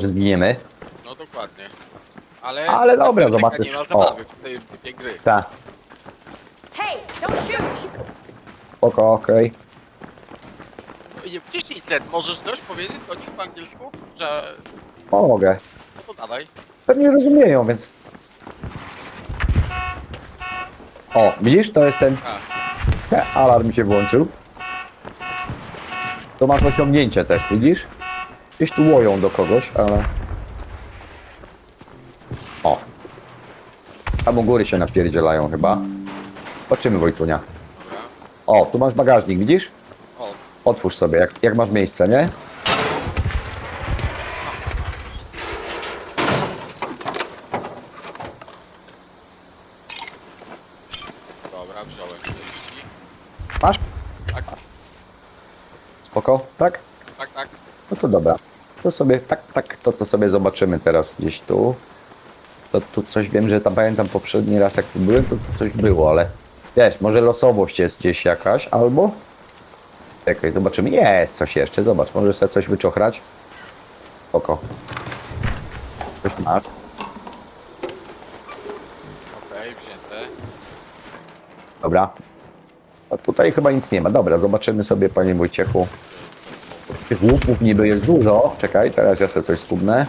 że zginiemy. No dokładnie. Ale, Ale dobra, bez ryzyka zobaczysz. Nie ma O. zabawy w tej typie gry. Tak, Hey, don't shoot! spoko, okej. Nie, Wciśnij Z, możesz coś powiedzieć do nich po angielsku? Że... Pomogę. No to dawaj. Pewnie rozumieją, więc... O, widzisz, to jest ten... A, Alarm się włączył. To masz osiągnięcie też, widzisz? Gdzieś tu łoją do kogoś, ale... O. Tam u góry się napierdzielają chyba. Zobaczymy, Wojtunia. dobra. O, tu masz bagażnik, widzisz? O, Otwórz sobie, jak, jak masz miejsce, nie? dobra, wziąłem 40. Masz? Tak, Spoko, tak? No to dobra. To sobie, tak, tak, to, to sobie zobaczymy teraz gdzieś tu. To tu coś wiem, że tam pamiętam poprzedni raz jak tu byłem, to tu coś było, ale wiesz, może losowość jest gdzieś jakaś, albo... Czekaj, zobaczymy. Jest coś jeszcze, zobacz, może sobie coś wyczochrać. Spoko. Coś masz. Okej, wzięte. Dobra. A tutaj chyba nic nie ma. Dobra, zobaczymy sobie, panie Wojciechu. Tych łupów niby jest dużo. Czekaj, teraz ja sobie coś skubnę.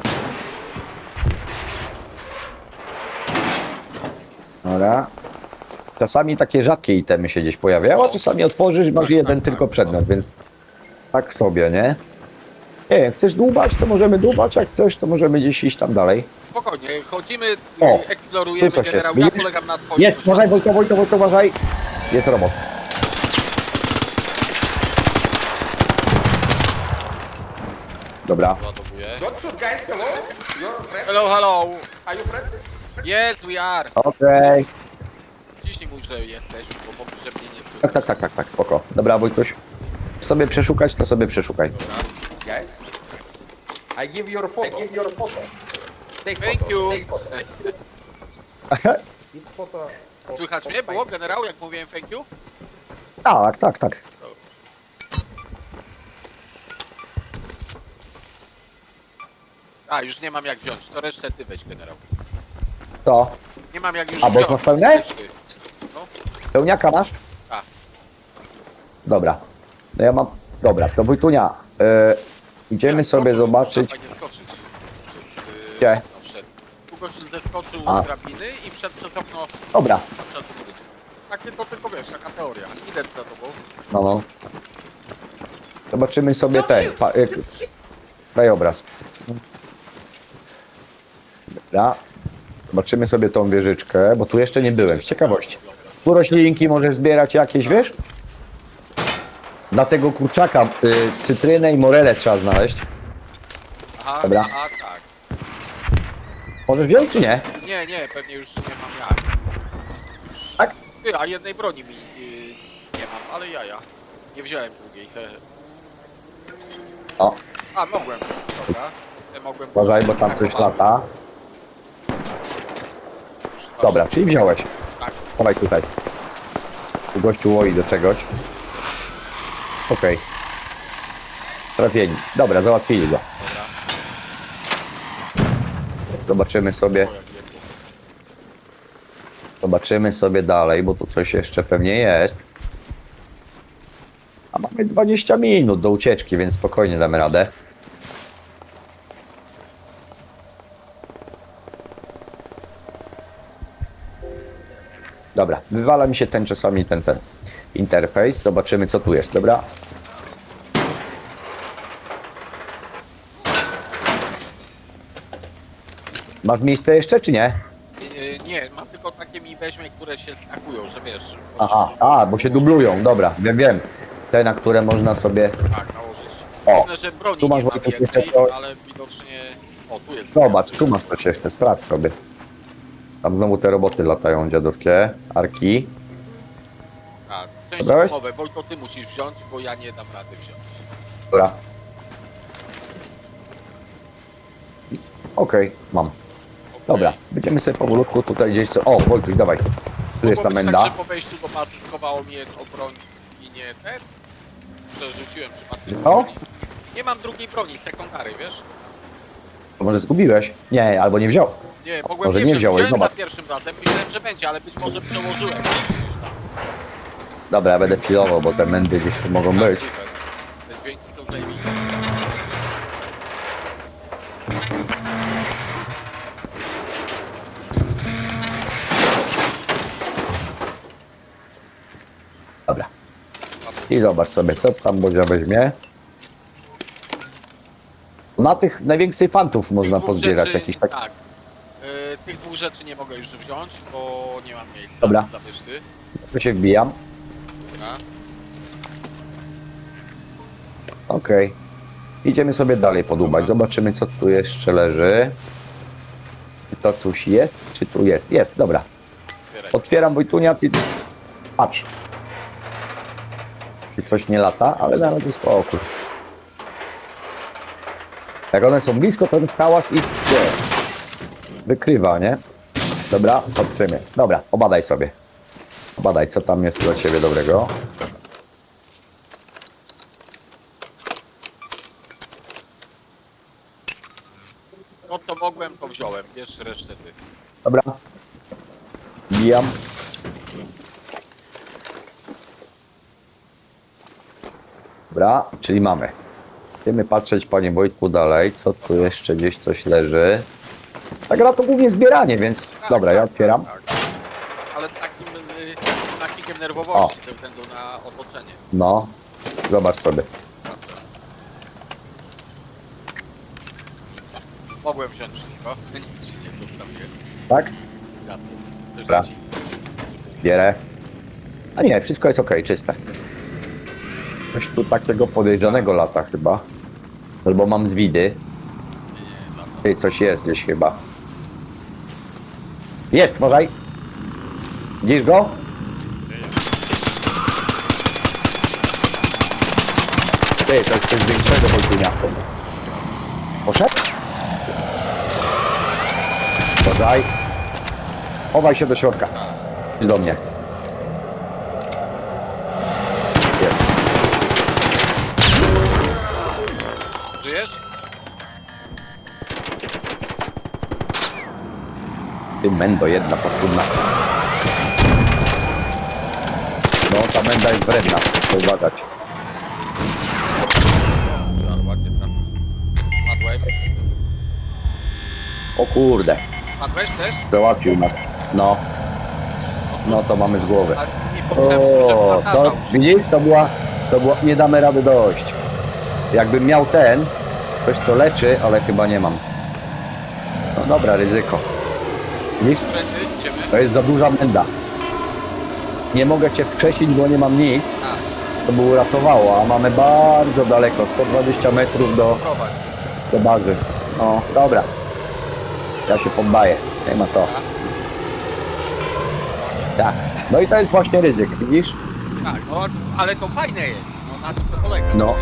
Dobra. Czasami takie rzadkie itemy się gdzieś pojawiają, a czasami otworzysz, masz jeden tylko przedmiot, więc tak sobie, nie? Nie wiem, chcesz dłubać, to możemy dłubać, jak chcesz, to możemy gdzieś iść tam dalej. Spokojnie, chodzimy, O, eksplorujemy generał. Ja polegam na twoim Jest, uważaj, Wojto, Wojto, Wojto, uważaj. Jest robot. Dobra. Ładowuję. Don't shoot, guys. Hello? You're friend? Hello, hello. Are you friendly? Yes, we are. Okej. Wciśnij mu, że jesteś, bo mówi, że mnie nie Tak, słychać. tak, tak, tak, tak, spoko. Dobra, Wojtuś. Sobie przeszukać, to sobie przeszukaj. Dobra. Guys? I give your photo. I give your photo. Take Thank photo. you. Take photo. Słychać mnie było, generał, jak mówiłem thank you? tak, tak, tak. A, już nie mam jak wziąć, to resztę ty weź, generał. To. Nie mam jak już A, bo wziąć. masz pełne? weź ty. No, Pełniaka masz? Tak. Dobra. No ja mam... Dobra, to Wojtunia. E, idziemy sobie skoczył, zobaczyć... Trzeba nie skoczyć przez yy, Gdzie? okno wszedł. Tu gościu zeskoczył A. z drabiny i wszedł przez okno Dobra. na przed budynku. Tak tylko, tylko wiesz, taka teoria. Idę za tobą. No, no. Zobaczymy sobie ten... Pa, y, krajobraz. Dobra. Zobaczymy sobie tą wieżyczkę, bo tu jeszcze nie byłem, z ciekawości. Tu roślinki możesz zbierać jakieś, wiesz? Dla tego kurczaka y, cytrynę i morele trzeba znaleźć. Aha, Dobra. aha, tak. Możesz wziąć czy nie? Nie, nie, pewnie już nie mam jak. Tak? Ty, a jednej broni mi yy, nie mam, ale ja, ja. Nie wziąłem drugiej. O, A, mogłem dobra. Ja mogłem uważaj, bo tam coś zhakowały. lata. Dobra, czyli wziąłeś. Tak. Dawaj tutaj. Tu gościu łoi do czegoś. Okej. Trafieni. Dobra, załatwili go. Dobra. Zobaczymy sobie, O, jak jebło. zobaczymy sobie dalej, bo tu coś jeszcze pewnie jest. A mamy 20 minut do ucieczki, więc spokojnie damy radę. Dobra, wywala mi się ten czasami ten, ten interfejs. Zobaczymy co tu jest, dobra? Masz miejsce jeszcze, czy nie? Yy, nie, mam tylko takie mi weźmie, które się stakują, że wiesz. Aha, a, bo się dublują, dobra, wiem, wiem. Te, na które można sobie... Tak, nałożyć. O, że broni tu masz nie ma Wojtek to- ale widocznie... O, tu jest. Zobacz, tu masz coś jeszcze, sprawdź sobie. Tam znowu te roboty latają dziadowskie, arki. A, część Brałeś? domowe, Wojto, ty musisz wziąć, bo ja nie dam rady wziąć. Dobra. Okej, mam. Okej. Dobra, będziemy sobie powolutku tutaj gdzieś... co- O, Wojtuś, dawaj. Tu jest ta menda. Tak, że po wejściu do bazy schowało mnie o broń i nie ten? Przerzuciłem przypadkiem Co? Nie mam drugiej broni, sekundary, wiesz? To może zgubiłeś? Nie, albo nie wziął. Nie, mogłem Może nie wziąć. wziąłeś, Wziąłem za zobacz. pierwszym razem, myślałem, że będzie, ale być może przełożyłem. Dobra, ja będę pilował, bo te mędy gdzieś tu mogą być. Te dźwięki są zajebiste. Dobra. I zobacz sobie, co tam Bozia weźmie. Na tych największych fantów można dwóch pozbierać rzeczy- jakiś tak. Tak. Tych dwóch rzeczy nie mogę już wziąć, bo nie mam miejsca Dobra. za wyszty. Tu się wbijam. Dobra. Okej. Idziemy sobie dalej podłubać. Zobaczymy, co tu jeszcze leży. Czy to coś jest? Czy tu jest? Jest, dobra. Otwieraj. Otwieram Wojtunia, ty... Patrz. Czy coś nie lata, ale zaraz jest spokój. Jak one są blisko, to ten hałas ich nie, wykrywa, nie? Dobra, patrzymy. Dobra, obadaj sobie. Obadaj, co tam jest dla ciebie dobrego. To co mogłem, to wziąłem. Bierz resztę ty. Dobra. Bijam. Dobra, czyli mamy. Chcemy patrzeć, panie Wojtku, dalej, co tu jeszcze gdzieś coś leży. Ta gra to głównie zbieranie, więc Tak, dobra, ja tak, otwieram. tak, tak. Ale z takim y, nacikiem nerwowości ze względu na otoczenie. No, zobacz sobie. Mogłem wziąć wszystko, nic ci nie zostawiłem. Tak? Gaty. Też Dobra. Bierę. A nie, wszystko jest ok, czyste. Coś tu takiego podejrzanego lata chyba. Albo mam zwidy. Nie, nie. Ty, coś jest gdzieś chyba. Jest, możaj. Widzisz go? Ty, to jest coś większego Wojtunia. Poszedł? Możaj. Chowaj się do środka. Idź do mnie. Ty mendo jedna paskudna. No, ta menda jest wredna. Trzeba uważać. Ale ładnie trafił. Padłem. O kurde, Padłeś też? załatwił nas. No, no to mamy z głowy. A nie potrzebny, O, to widzisz, to była, to była, nie damy rady dojść. Jakbym miał ten, coś co leczy, ale chyba nie mam. No dobra, ryzyko. Widzisz, to jest za duża menda. Nie mogę cię wkrzesić, bo nie mam nic. A, To by uratowało, a mamy bardzo daleko, 120 metrów do, prowadź. do bazy. No, dobra. Ja się poddaję, nie ma co. Tak. No i to jest właśnie ryzyk, widzisz? Tak, no ale to fajne jest. No na tym to polega. No.